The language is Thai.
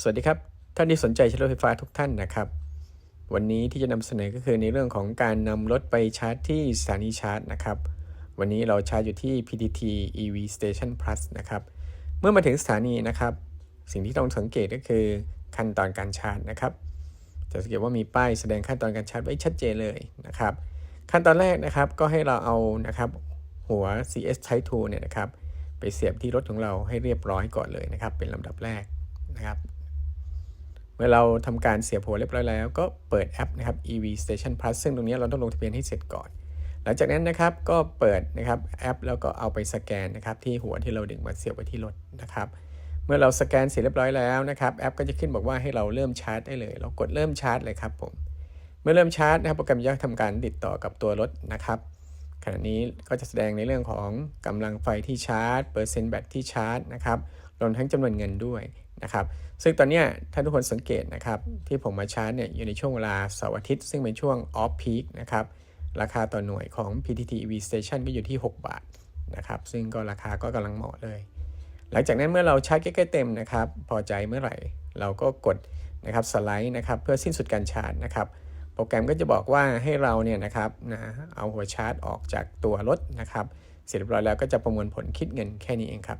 สวัสดีครับ ท่านที่สนใจใช้รถไฟฟ้าทุกท่านนะครับ วันนี้ที่จะนำเสนอก็คือในเรื่องของการนำรถไปชาร์จที่สถานีชาร์จนะครับ วันนี้เราชาร์จอยู่ที่ PTT EV Station Plus นะครับ เมื่อมาถึงสถานีนะครับ สิ่งที่ต้องสังเกตก็คือขั้นตอนการชาร์จนะครับ จะสังเกตว่ามีป้ายแสดงขั้นตอนการชาร์จไว้ชัดเจนเลยนะครับ ขั้นตอนแรกนะครับก็ให้เราเอานะครับหัว CS Type 2เนี่ยนะครับไปเสียบที่รถของเราให้เรียบร้อยก่อนเลยนะครับ เป็นลำดับแรกนะครับ เมื่อเราทำการเสียบหัวเรียบร้อยแล้ว ก็เปิดแอปนะครับ EV Station Plus ซึ่งตรงนี้เราต้องลงทะเบียนให้เสร็จก่อน หลังจากนั้นนะครับก็เปิดนะครับแอป แล้วก็เอาไปสแกนนะครับที่หัวที่เราดึงมาเสียบไว้ที่รถนะครับ เมื่อเราสแกนเสร็จเรียบร้อยแล้วนะครับแอปก็จะขึ้นบอกว่าให้เราเริ่มชาร์จได้เลย เรากดเริ่มชาร์จเลยครับผมเมื่อเริ่มชาร์จนะครับโปรแกรมจะทำการติดต่อกับตัวรถนะครับขณะนี้ก็จะแสดงในเรื่องของกำลังไฟที่ชาร์จ เปอร์เซ็นต์แบตที่ชาร์จนะครับรวมทั้งจำนวนเงินด้วย นะครับซึ่งตอนนี้ยท่าทุกคนสังเกตนะครับที่ผมมาชาร์จเนี่ยอยู่ในช่วงเวลาเสาร์อาทิตย์ซึ่งเป็นช่วงออฟพีคนะครับราคาต่อหน่วยของ PTT EV Station ก็อยู่ที่ 6 บาทนะครับซึ่งก็ราคาก็กำลังเหมาะเลย หลังจากนั้นเมื่อเราชาร์จใกล้ๆเต็มนะครับพอใจเมื่อไหร่ เราก็กดนะครับสไลด์นะครับเพื่อสิ้นสุดการชาร์จนะครับโปรแกรมก็จะบอกว่าให้เราเนี่ยนะครับนะเอาหัวชาร์จออกจากตัวรถนะครับเสร็จเรียบร้อยแล้วก็จะประมวลผลคิดเงินแค่นี้เองครับ